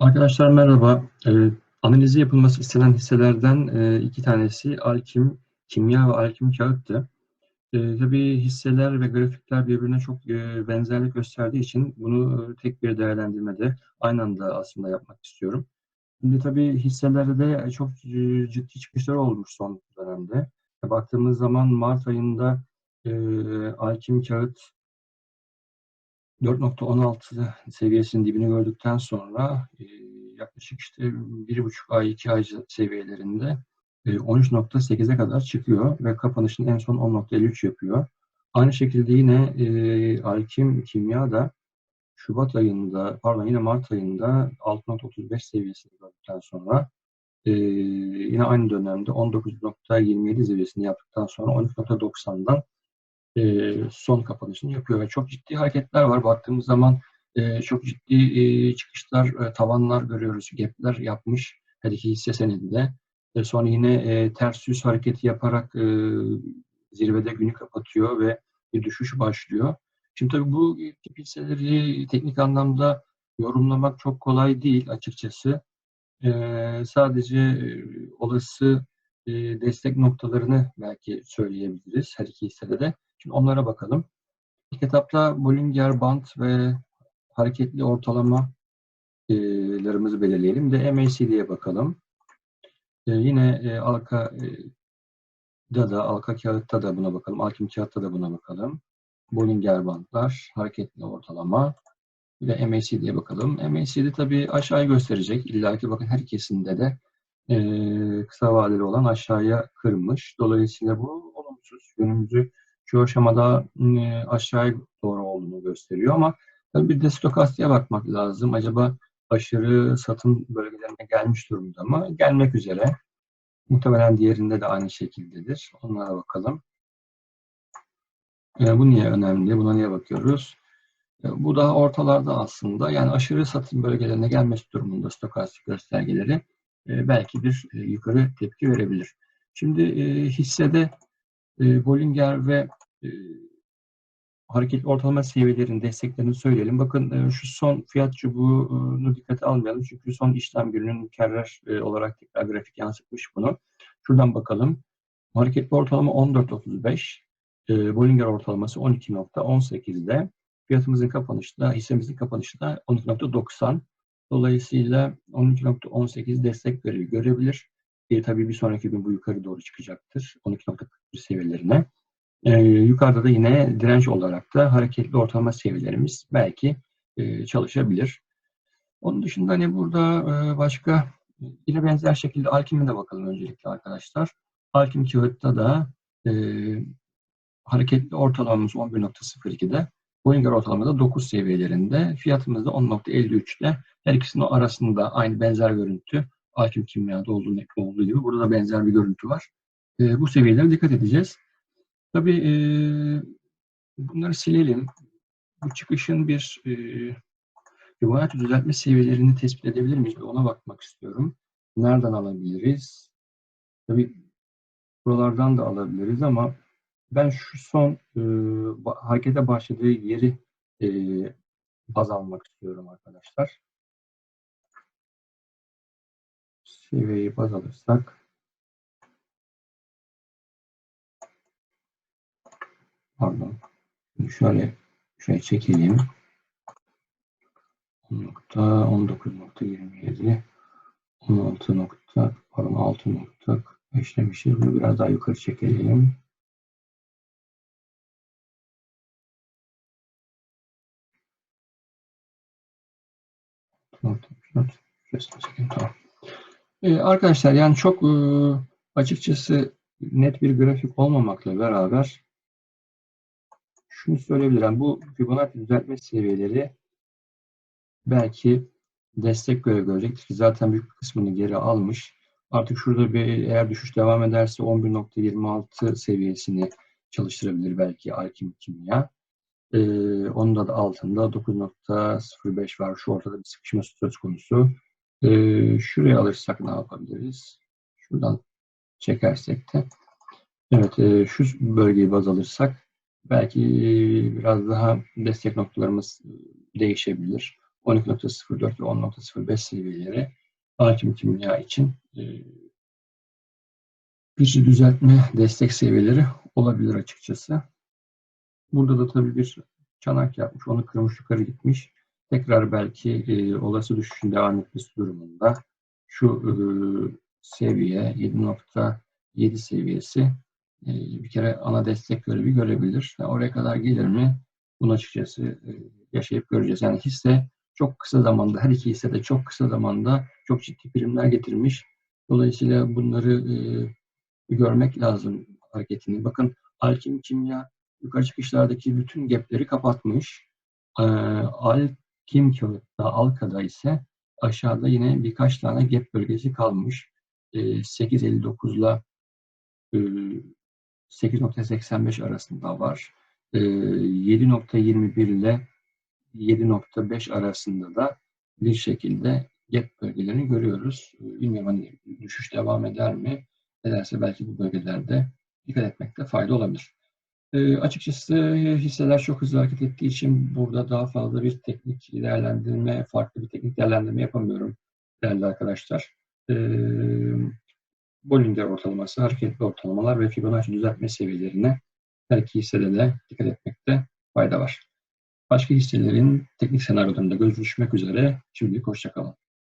Arkadaşlar merhaba. Eee, analizi yapılması istenen hisselerden eee, iki tanesi Alkim Kimya ve Alkim Kağıt'tı. Eee, tabii hisseler ve grafikler birbirine çok eee, benzerlik gösterdiği için bunu eee, tek bir değerlendirmede aynı anda aslında yapmak istiyorum. Şimdi tabii hisselerde çok eee, ciddi çıkışlar olmuş son dönemde. Baktığımız zaman Mart ayında eee Alkim Kağıt 4.16 seviyesinin dibini gördükten sonra e, yaklaşık işte bir buçuk ay, iki ay seviyelerinde e, 13.8'e kadar çıkıyor ve kapanışın en son 10.53 yapıyor. Aynı şekilde yine e, Alkim Kimya da Şubat ayında, pardon yine Mart ayında 6.35 seviyesini gördükten sonra e, yine aynı dönemde 19.27 seviyesini yaptıktan sonra 13.90'dan e, son kapanışını yapıyor ve çok ciddi hareketler var. Baktığımız zaman e, çok ciddi e, çıkışlar, e, tavanlar görüyoruz. Gap'ler yapmış her iki hisse senedinde. E, sonra yine e, ters yüz hareketi yaparak e, zirvede günü kapatıyor ve bir düşüş başlıyor. Şimdi tabii bu tip hisseleri teknik anlamda yorumlamak çok kolay değil açıkçası. E, sadece e, olası e, destek noktalarını belki söyleyebiliriz her iki hissede de. Şimdi onlara bakalım. İlk etapta Bollinger Band ve hareketli ortalamalarımızı belirleyelim. De MACD'ye bakalım. Ee, yine e, Alka e, da da, Alka kağıtta da buna bakalım. Alkim kağıtta da buna bakalım. Bollinger bandlar, hareketli ortalama. Bir de MACD'ye bakalım. MACD tabii aşağıyı gösterecek. İlla ki bakın her ikisinde de e, kısa vadeli olan aşağıya kırmış. Dolayısıyla bu olumsuz. Yönümüzü şu aşamada e, aşağıya doğru olduğunu gösteriyor ama tabii bir de stokastiğe bakmak lazım. Acaba aşırı satım bölgelerine gelmiş durumda mı? Gelmek üzere. Muhtemelen diğerinde de aynı şekildedir. Onlara bakalım. E, bu niye önemli? Buna niye bakıyoruz? E, bu daha ortalarda aslında. Yani aşırı satım bölgelerine gelmesi durumunda stokastik göstergeleri e, belki bir e, yukarı tepki verebilir. Şimdi e, hissede e, Bollinger ve e, hareketli ortalama seviyelerin desteklerini söyleyelim. Bakın e, şu son fiyat çubuğunu dikkate almayalım. Çünkü son işlem gününün mükerrer e, olarak tekrar grafik yansıtmış bunu. Şuradan bakalım. Hareketli ortalama 14.35. E, Bollinger ortalaması 12.18'de. Fiyatımızın kapanışta, hissemizin kapanışta 12.90. Dolayısıyla 12.18 destek veriyor, görebilir. E, tabii bir sonraki gün bu yukarı doğru çıkacaktır. 12.41 seviyelerine. E, yukarıda da yine direnç olarak da hareketli ortalama seviyelerimiz belki e, çalışabilir. Onun dışında hani burada e, başka yine benzer şekilde Alkim'e de bakalım öncelikle arkadaşlar. Alkim kağıtta da e, hareketli ortalamamız 11.02'de. Bollinger ortalamada 9 seviyelerinde. Fiyatımız da 10.53'te. Her ikisinin arasında aynı benzer görüntü. Alkim kimyada olduğu, olduğu gibi burada da benzer bir görüntü var. E, bu seviyelere dikkat edeceğiz. Tabii e, bunları silelim. Bu çıkışın bir e, rivayet düzeltme seviyelerini tespit edebilir miyiz? Ona bakmak istiyorum. Nereden alabiliriz? Tabii buralardan da alabiliriz ama ben şu son e, harekete başladığı yeri e, baz almak istiyorum arkadaşlar. Seviyeyi baz alırsak pardon şöyle şöyle çekelim 10.19.27 16 nokta pardon 6 nokta işlemişiz. Bunu biraz daha yukarı çekelim. Tamam. Ee, arkadaşlar yani çok e, açıkçası net bir grafik olmamakla beraber şunu söyleyebilirim. Bu Fibonacci düzeltme seviyeleri belki destek göre görecektir. Zaten büyük bir kısmını geri almış. Artık şurada bir eğer düşüş devam ederse 11.26 seviyesini çalıştırabilir belki Alkim Kimya. Ee, onun da altında 9.05 var. Şu ortada bir sıkışma söz konusu. Ee, şuraya alırsak ne yapabiliriz? Şuradan çekersek de. Evet, e, şu bölgeyi baz alırsak belki biraz daha destek noktalarımız değişebilir. 12.04 ve 10.05 seviyeleri hakim kimya için e, bir düzeltme destek seviyeleri olabilir açıkçası. Burada da tabii bir çanak yapmış, onu kırmış yukarı gitmiş. Tekrar belki e, olası düşüşün devam etmesi durumunda şu e, seviye 7.7 seviyesi e, bir kere ana destek görevi görebilir. Yani oraya kadar gelir mi? Bunu açıkçası e, yaşayıp göreceğiz. Yani hisse çok kısa zamanda, her iki hisse de çok kısa zamanda çok ciddi primler getirmiş. Dolayısıyla bunları e, görmek lazım hareketini. Bakın Alkim Kimya yukarı çıkışlardaki bütün gapleri kapatmış. E, Alkim Kağıt'ta, Alka'da ise aşağıda yine birkaç tane gap bölgesi kalmış. E, 8.59 ile 8.85 arasında var. 7.21 ile 7.5 arasında da bir şekilde gap bölgelerini görüyoruz. Bilmiyorum hani düşüş devam eder mi? Ederse belki bu bölgelerde dikkat etmekte fayda olabilir. E, açıkçası hisseler çok hızlı hareket ettiği için burada daha fazla bir teknik değerlendirme, farklı bir teknik değerlendirme yapamıyorum değerli arkadaşlar. E, Bollinger ortalaması, hareketli ortalamalar ve Fibonacci düzeltme seviyelerine her iki hissede de dikkat etmekte fayda var. Başka hisselerin teknik senaryolarında göz düşmek üzere. Şimdilik hoşçakalın.